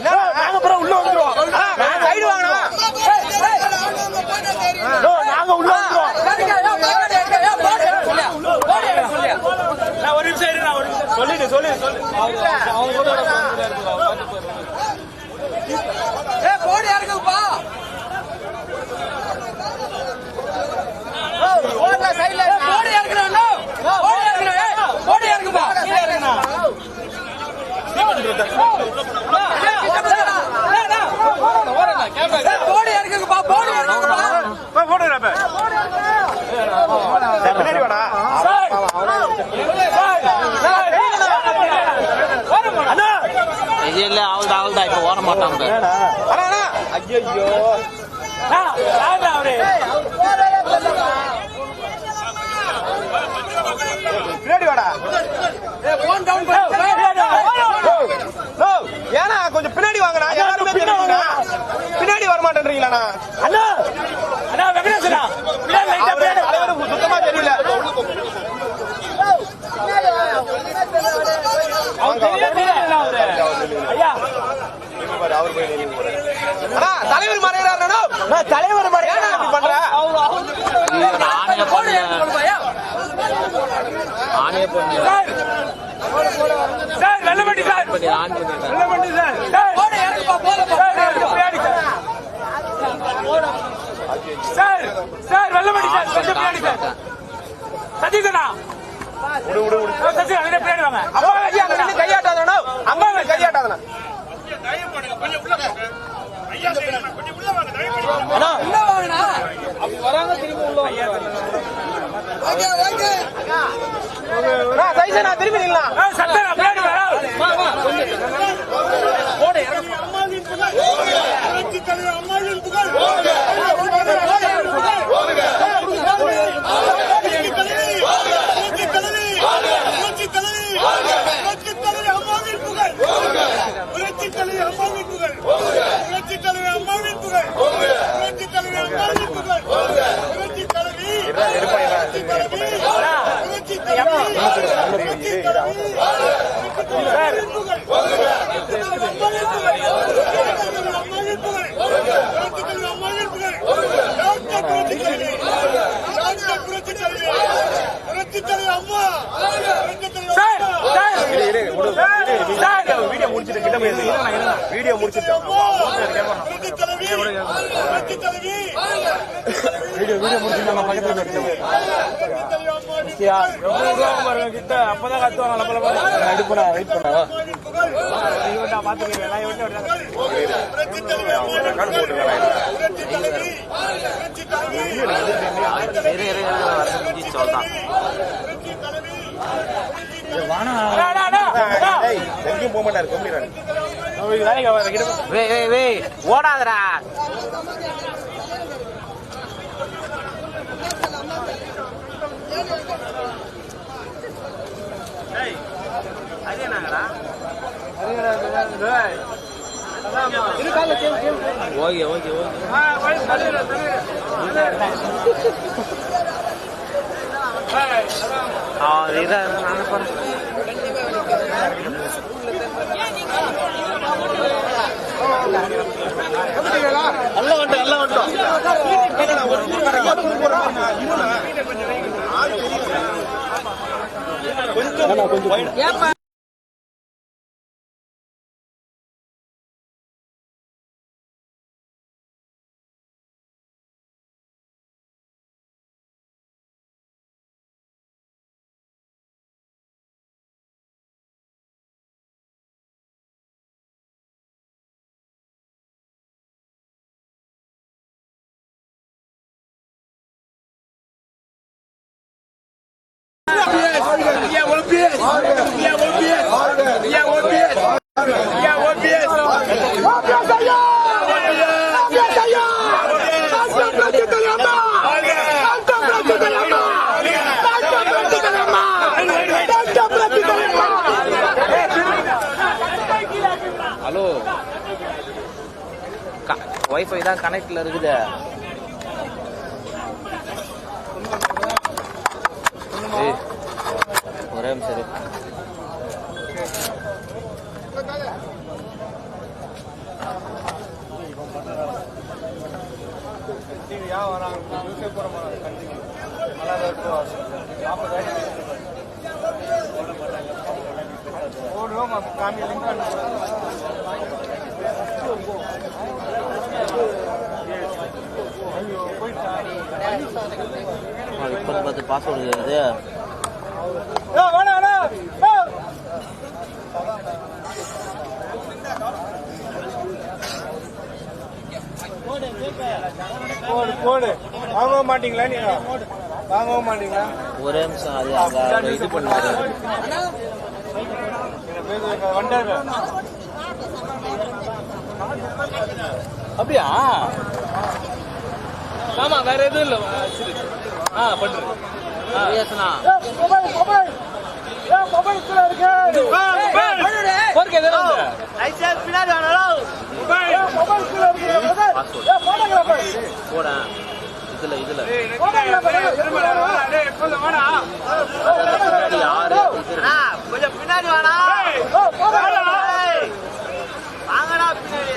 நாங்க அப்புறம் உள்ள வந்துருவோம் சைடு வாங்கண்ணா நாங்க உள்ள வந்துருவோம் நான் ஒரு நிமிஷம் இரு, நான் ஒரு நிமிஷம் சொல்லிடு சொல்லு சொல்லு அவங்க கூட போடுறப்ப பின்னாடி வாடா அண்ணா இல்ல அவள்தா அவள்தா இப்ப ஓட மாட்டாங்க ஐயோ பின்னாடி வாடா நோ, ஏன்னா கொஞ்சம் பின்னாடி வாங்கண்ணா தெரியுங்கண்ணா. பின்னாடி வர மாட்டேன்றீங்களாண்ணா அண்ணா அண்ணா வெங்கடேசனா பின்னாடி லைட்டா அவரு பின்னாடி தலைவர் சுத்தமா தெரியல அவர் தெரியல தெரியல அவரு ஐயா அண்ணா தலைவர் மறைகிறாருண்ணா தலைவர் sir. Sir. Vellamandi sir Vellamandi sir sir sir, பின்னாடி sir sir sir Vellamandi sir. கொஞ்சம் பின்னாடி சார். சதீஷனா சதீஷ் அங்கே பின்னாடி வாங்க அப்பா ஐயா அங்க நின்னு கையாட்டாதண்ணா அம்மா அங்க கையாட்டாதண்ணா அண்ணா அண்ணா சைஸ் நான் திரும்பி நில்லாம் ஆ, சத்தம் பின்னாடி வர சார் சார் சார் வீடியோ முடிச்சிட்டு கிட்ட வீடியோ முடிச்சிட்டு வீடியோ வீடியோ முடிச்சிட்டு நம்ம பக்கத்துல கிட்ட அப்பதான் கத்துவாங்க நம்மள வெயிட் பண்ணா வெயிட் எங்கேயும் போக மாட்டாரு கம்பெனி ஓகே ஓகே ஓகே வந்துட்டோம் வந்துட்டோம் கொஞ்சம் ஒய்ஃபை தான் கனெக்ட்ல இருக்குது ஒரே சரி இரு. டிவியா வராங்க நியூஸே போட மாட்டாங்க கண்டிப்பா நல்லா தான் இருக்கும் நாற்பது போடுவோம் காமி லிங்க் ஐயோ போயிட்டா அது இப்போ பார்த்து பாஸ்வேர்டு இருக்குது ஏ வேணா போடு போடு வாங்கவும் மாட்டீங்களா நீங்க வாங்கவும் மாட்டீங்களா ஒரே நிமிஷம் அது அங்க இது பண்ணுறது வண்டாரு அப்படியா ஆமா வேற எதுவும் இல்ல. சரி ஆ பண்றேன். பேசுனா இதுல மொபைல் ஏ மொபைல் கீழ இருக்கு போர்க்கு எதுவும் இல்ல பின்னாடி மொபைல் கீழ இருக்கு பாஸ்வேர்டு ஏ போட்டோகிராஃபர் போட இதுல இதுல போட்டோகிராஃபர் பின்னாடி யாரு இது கொஞ்சம் பின்னாடி வாடா வாங்கடா பின்னாடி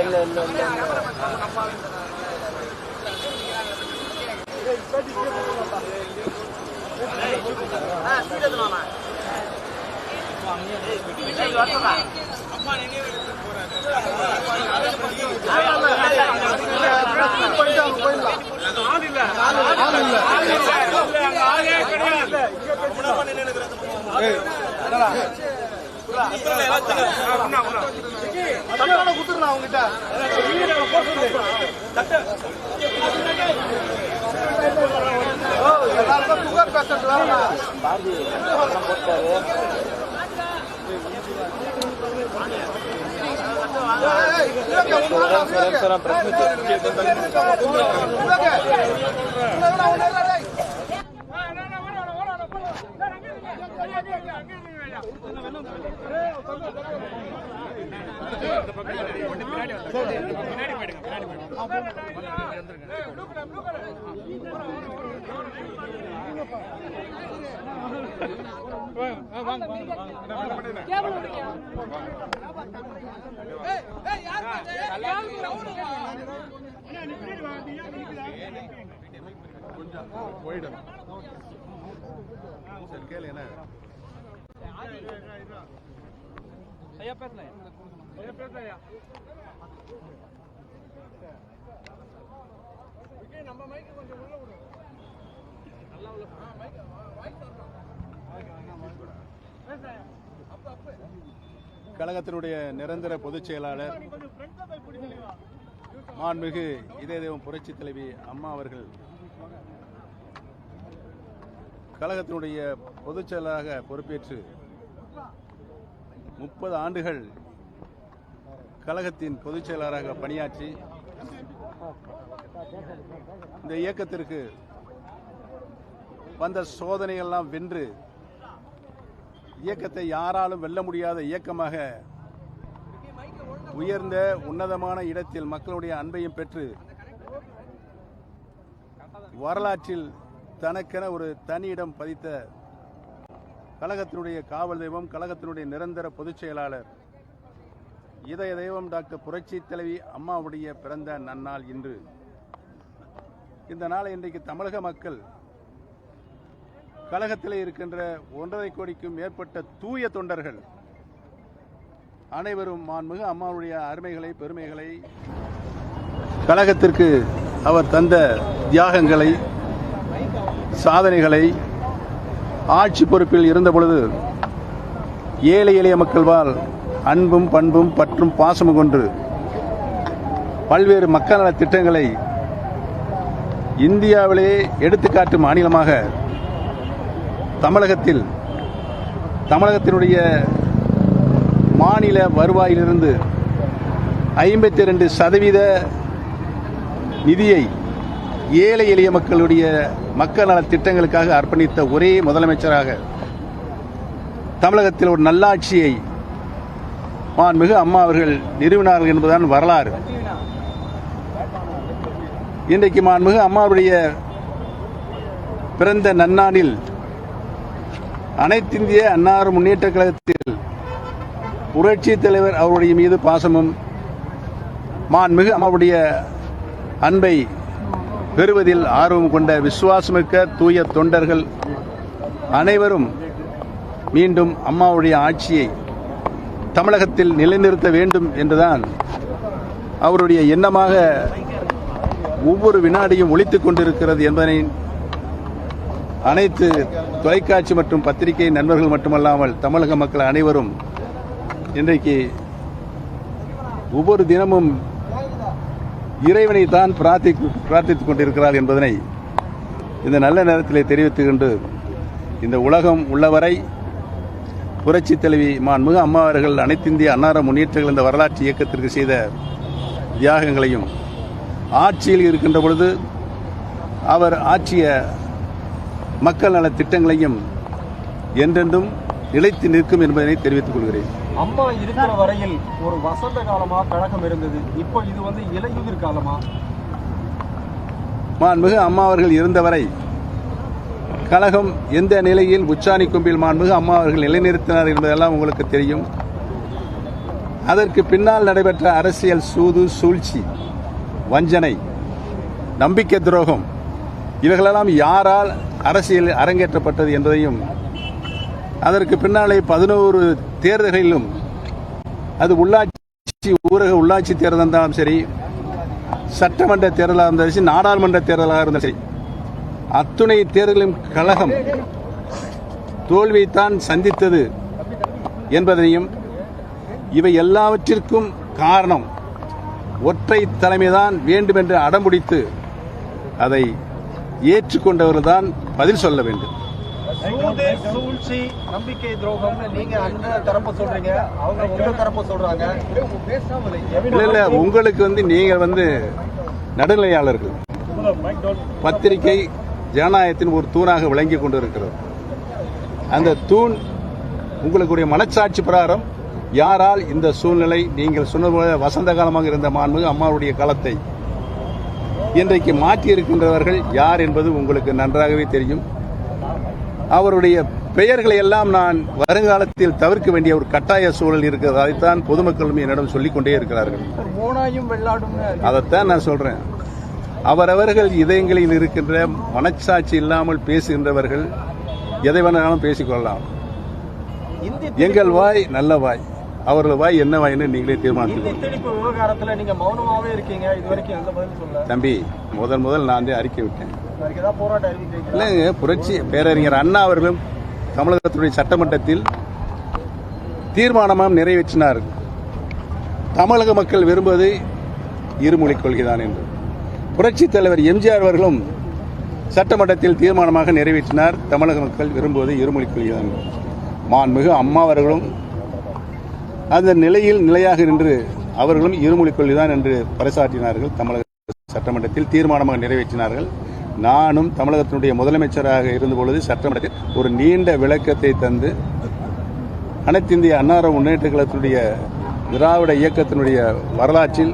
இல்ல தட்டி தட்டி அண்ணன் அண்ணன் அண்ணன் அண்ணன் அண்ணன் இல்ல இல்ல இல்ல இல்ல தட்டோட குடுத்துடலாம் அவங்ககிட்ட ஓ எல்லாருக்கும் சுகர் பேஷண்ட் வேணும்னா பாரதி பணம் மைக் வாய்ஸ் பேசலாம் ஐயா பேசலையா கழகத்தினுடைய நிரந்தர பொதுச் செயலாளர் மாண்புமிகு இதயதேவம் புரட்சி தலைவி அம்மா அவர்கள் கழகத்தினுடைய பொதுச் செயலாளராக பொறுப்பேற்று முப்பது ஆண்டுகள் கழகத்தின் பொதுச் செயலாளராக பணியாற்றி இந்த இயக்கத்திற்கு வந்த சோதனைகள்லாம் வென்று இயக்கத்தை யாராலும் வெல்ல முடியாத இயக்கமாக உயர்ந்த உன்னதமான இடத்தில் மக்களுடைய அன்பையும் பெற்று வரலாற்றில் தனக்கென ஒரு தனி இடம் பதித்த கழகத்தினுடைய காவல் தெய்வம் கழகத்தினுடைய நிரந்தர பொதுச் செயலாளர் இதய தெய்வம் டாக்டர் புரட்சி தலைவி அம்மாவுடைய பிறந்த நன்னாள் இன்று. இந்த நாளை இன்றைக்கு தமிழக மக்கள் கழகத்தில் இருக்கின்ற ஒன்றரை கோடிக்கும் மேற்பட்ட தூய தொண்டர்கள் அனைவரும் மாண்புமிகு அம்மாவுடைய அருமைகளை பெருமைகளை கழகத்திற்கு அவர் தந்த தியாகங்களை சாதனைகளை ஆட்சி பொறுப்பில் இருந்தபொழுது ஏழை எளிய மக்கள் வாழ் அன்பும் பண்பும் பற்றும் பாசமும் கொண்டு பல்வேறு மக்கள் நல திட்டங்களை இந்தியாவிலேயே எடுத்துக்காட்டும் மாநிலமாக தமிழகத்தில் தமிழகத்தினுடைய மாநில வருவாயிலிருந்து ஐம்பத்தி ரெண்டு சதவீத நிதியை ஏழை எளிய மக்களுடைய மக்கள் நலத் திட்டங்களுக்காக அர்ப்பணித்த ஒரே முதலமைச்சராக தமிழகத்தில் ஒரு நல்லாட்சியை மாண்புமிகு அம்மா அவர்கள் நிறுவினார்கள் என்பதுதான் வரலாறு. இன்றைக்கு மாண்புமிகு அம்மாவுடைய பிறந்த நன்னாளில் அனைத்திந்திய அன்னார் முன்னேற்ற கழகத்தில் புரட்சி தலைவர் அவருடைய மீது பாசமும் மாண்புமிகு அம்மாவுடைய அன்பை பெறுவதில் ஆர்வம் கொண்ட விசுவாசமிக்க தூய தொண்டர்கள் அனைவரும் மீண்டும் அம்மாவுடைய ஆட்சியை தமிழகத்தில் நிலைநிறுத்த வேண்டும் என்றுதான் அவருடைய எண்ணமாக ஒவ்வொரு வினாடியும் ஒழித்துக் கொண்டிருக்கிறது என்பதனை அனைத்து தொலைக்காட்சி மற்றும் பத்திரிகை நண்பர்கள் மட்டுமல்லாமல் தமிழக மக்கள் அனைவரும் இன்றைக்கு ஒவ்வொரு தினமும் இறைவனை தான் பிரார்த்தி பிரார்த்தித்துக் கொண்டிருக்கிறார் என்பதனை இந்த நல்ல நேரத்திலே தெரிவித்துக் கொண்டு இந்த உலகம் உள்ளவரை புரட்சி தலைவி மாண்புமிகு அம்மா அவர்கள் அனைத்திந்திய அன்னார முன்னேற்றங்கள் இந்த வரலாற்று இயக்கத்திற்கு செய்த தியாகங்களையும் ஆட்சியில் இருக்கின்ற பொழுது அவர் ஆற்றிய மக்கள் நல திட்டங்களையும் என்றென்றும் நிலைத்து நிற்கும் என்பதனை தெரிவித்துக் கொள்கிறேன். அம்மா இருக்கிற வரையில் ஒரு வசந்த காலமா கழகம் இருந்தது. இப்போ இது வந்து இலையுதிர் காலமா? மாண்புமிகு அம்மா அவர்கள் இருந்தவரை கழகம் எந்த நிலையில் உச்சாணி கொம்பில் மாண்புமிகு அம்மா அவர்கள் நிலைநிறுத்தினார் என்பதெல்லாம் உங்களுக்கு தெரியும். அதற்கு பின்னால் நடைபெற்ற அரசியல் சூது சூழ்ச்சி வஞ்சனை நம்பிக்கை துரோகம் இவைகளெல்லாம் யாரால் அரசியல் அரங்கேற்றப்பட்டது என்பதையும் அதற்கு பின்னாலே பதினோரு தேர்தல்களிலும் அது உள்ளாட்சி ஊரக உள்ளாட்சி தேர்தல் இருந்தாலும் சரி சட்டமன்ற தேர்தலாக இருந்தாலும் சரி நாடாளுமன்ற தேர்தலாக இருந்தாலும் சரி அத்துணை தேர்தலின் கழகம் தோல்வியைத்தான் சந்தித்தது என்பதையும் இவை எல்லாவற்றிற்கும் காரணம் ஒற்றை தலைமைதான் வேண்டுமென்று அடம்பிடித்து அதை ஏற்றுக்கொண்டவர்கள்தான் பதில் சொல்ல வேண்டும். சூது சூழ்ச்சி நம்பிக்கை துரோகம் நீங்க அந்த தரப்பு சொல்றீங்க. அவங்க உங்க தரப்பு சொல்றாங்க. இல்ல இல்ல உங்களுக்கு வந்து நீங்கள் வந்து நடுநிலையாளர்கள். பத்திரிகை ஜனநாயகத்தின் ஒரு தூணாக விளங்கி கொண்டிருக்கிறது. அந்த தூண் உங்களுடைய மனச்சாட்சி பிரகாரம் யாரால் இந்த சூழ்நிலை நீங்கள் சொன்னது போல வசந்த காலமாக இருந்த மாண்பு அம்மாவுடைய காலத்தை இன்றைக்கு மாற்றி இருக்கின்றவர்கள் யார் என்பது உங்களுக்கு நன்றாகவே தெரியும். அவருடைய பெயர்களை எல்லாம் நான் வருங்காலத்தில் தவிர்க்க வேண்டிய ஒரு கட்டாய சூழல் இருக்கிறது. அதைத்தான் பொதுமக்களும் என்னிடம் சொல்லிக் கொண்டே இருக்கிறார்கள் அதைத்தான் நான் சொல்றேன். அவரவர்கள் இதயங்களில் இருக்கின்ற மனச்சாட்சி இல்லாமல் பேசுகின்றவர்கள் எதை வேணாலும் பேசிக்கொள்ளலாம் எங்கள் வாய் நல்ல வாய். அவர்கள் வாய் என்ன வாய்ன்னு நீங்களே சொல்ல தம்பி முதல் முதல் நான் வந்து அறிக்கை விட்டேன். இல்லைங்க புரட்சி பேரறிஞர் அண்ணா அவர்களும் தமிழகத்துடைய சட்டமன்றத்தில் தீர்மானமாக நிறைவேற்றினார். தமிழக மக்கள் விரும்புவது இருமொழிக் கொள்கைதான் என்று. புரட்சித் தலைவர் எம்ஜிஆர் அவர்களும் சட்டமன்றத்தில் தீர்மானமாக நிறைவேற்றினார். தமிழக மக்கள் விரும்புவது இருமொழிக் கொள்கைதான் என்று. மாண்புமிகு அம்மா அவர்களும் அந்த நிலையில் நிலையாக நின்று அவர்களும் இருமொழிக் கொள்கைதான் என்று பறைசாற்றினார்கள். தமிழக சட்டமன்றத்தில் தீர்மானமாக நிறைவேற்றினார்கள். நானும் தமிழகத்தினுடைய முதலமைச்சராக இருந்தபொழுது சட்டமன்றத்தில் ஒரு நீண்ட விளக்கத்தை தந்து அனைத்திந்திய அன்னார முன்னேற்ற கழகத்தினுடைய திராவிட இயக்கத்தினுடைய வரலாற்றில்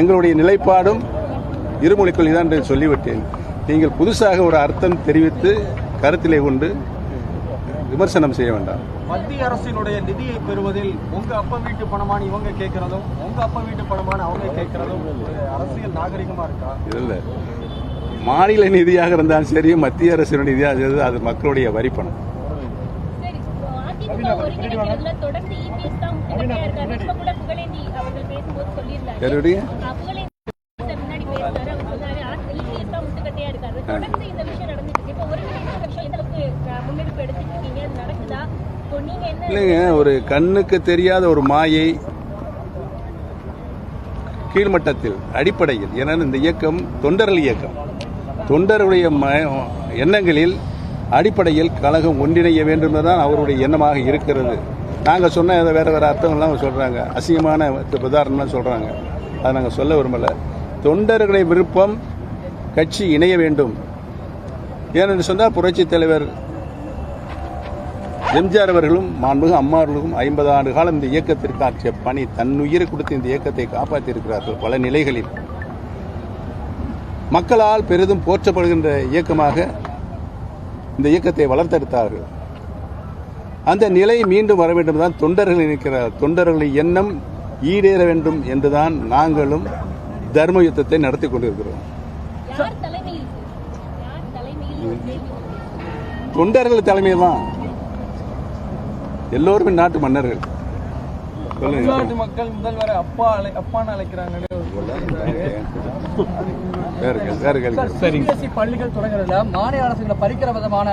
எங்களுடைய நிலைப்பாடும் இருமொழிக் கொள்கைதான் என்று சொல்லிவிட்டேன். நீங்கள் புதுசாக ஒரு அர்த்தம் தெரிவித்து கருத்திலே கொண்டு விமர்சனம் செய்ய வேண்டாம். மத்திய அரசினுடைய நிதியை பெறுவதில் உங்க அப்பா வீட்டு பணமான இவங்க கேட்கறதும் உங்க அப்பா வீட்டு பணமான அவங்க கேட்கறதும் அரசியல் நாகரிகமா இருக்கா? இதில் மாநில நிதியாக இருந்தாலும் சரி மத்திய அரசினுடைய நிதியாக இருந்தாலும் அது மக்களுடைய நடக்குதா? இப்போ நீங்க என்ன இல்லைங்க ஒரு கண்ணுக்கு தெரியாத ஒரு மாயை கீழ்மட்டத்தில் அடிப்படையில் ஏன்னா இந்த இயக்கம் தொண்டர்கள் இயக்கம். தொண்டருடைய ம- எண்ணங்களில் அடிப்படையில் கழகம் ஒன்றிணைய வேண்டும் என்பதுதான் அவருடைய எண்ணமாக இருக்கிறது. நாங்கள் சொன்ன இதை வேற வேற அர்த்தங்கள்லாம் சொல்கிறாங்க அசிங்கமான உதாரணம்லாம் சொல்கிறாங்க அதை நாங்கள் சொல்ல விரும்பல. தொண்டர்களுடைய விருப்பம் கட்சி இணைய வேண்டும். ஏனென்று சொன்னால் புரட்சித் தலைவர் எம்ஜிஆர் அவர்களும் மாண்புமிகு அம்மாவர்களும் ஐம்பது ஆண்டு காலம் இந்த இயக்கத்திற்கு ஆற்றிய பணி தன்னுயிரை கொடுத்து இந்த இயக்கத்தை காப்பாற்றி இருக்கிறார்கள் பல நிலைகளில். மக்களால் பெரிதும் போற்றப்படுகின்ற இயக்கமாக இந்த இயக்கத்தை வளர்த்தெடுத்தார்கள். அந்த நிலை மீண்டும் வர வேண்டும் தான் தொண்டர்கள் நினைக்கிறார். தொண்டர்களின் எண்ணம் ஈடேற வேண்டும் என்றுதான் நாங்களும் தர்ம யுத்தத்தை நடத்தி கொண்டிருக்கிறோம். தலைமையில் தலைமையில். தொண்டர்கள் தலைமை தான் எல்லோருமே நாட்டு மன்னர்கள். தமிழ்நாட்டு மக்கள் முதல்வரை அப்பா அழை அப்பான்னு அழைக்கிறாங்கன்னு. சிபிஎஸ்இ பள்ளிகள் தொடங்குறதுல மாநில அரசு இந்த பறிக்கிற விதமான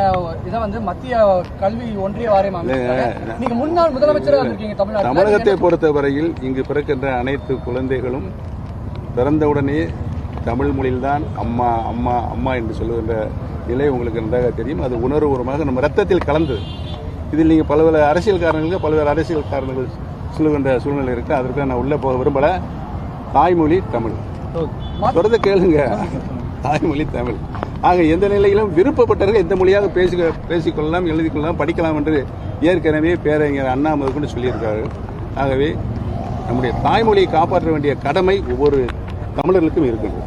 இதை வந்து மத்திய கல்வி ஒன்றிய வாரியம். நீங்க முன்னாள் முதலமைச்சராக இருக்கீங்க தமிழ்நாட்டில். தமிழகத்தை பொறுத்தவரையில் இங்கு பிறக்கின்ற அனைத்து குழந்தைகளும் பிறந்தவுடனே தமிழ் மொழியில்தான் அம்மா அம்மா அம்மா என்று சொல்லுகின்ற நிலை உங்களுக்கு நன்றாக தெரியும். அது உணர்வுபூர்வமாக நம்ம ரத்தத்தில் கலந்தது. இதில் நீங்கள் பல்வேறு அரசியல் காரணங்களுக்கு பல்வேறு அரசியல் காரணங்கள் சொல்லுகின்ற சூழ்நிலை இருக்குது அதற்கு நான் உள்ளே போக விரும்பல. தாய்மொழி தமிழ். தொடர்ந்து கேளுங்க. தாய்மொழி தமிழ். ஆக எந்த நிலையிலும் விருப்பப்பட்டவர்கள் எந்த மொழியாக பேசி பேசிக்கொள்ளலாம் எழுதிக்கொள்ளலாம் படிக்கலாம் என்று ஏற்கனவே பேரறிஞர் அண்ணா முதற்கொண்டு சொல்லியிருக்காரு. ஆகவே நம்முடைய தாய்மொழியை காப்பாற்ற வேண்டிய கடமை ஒவ்வொரு தமிழர்களுக்கும் இருக்கிறது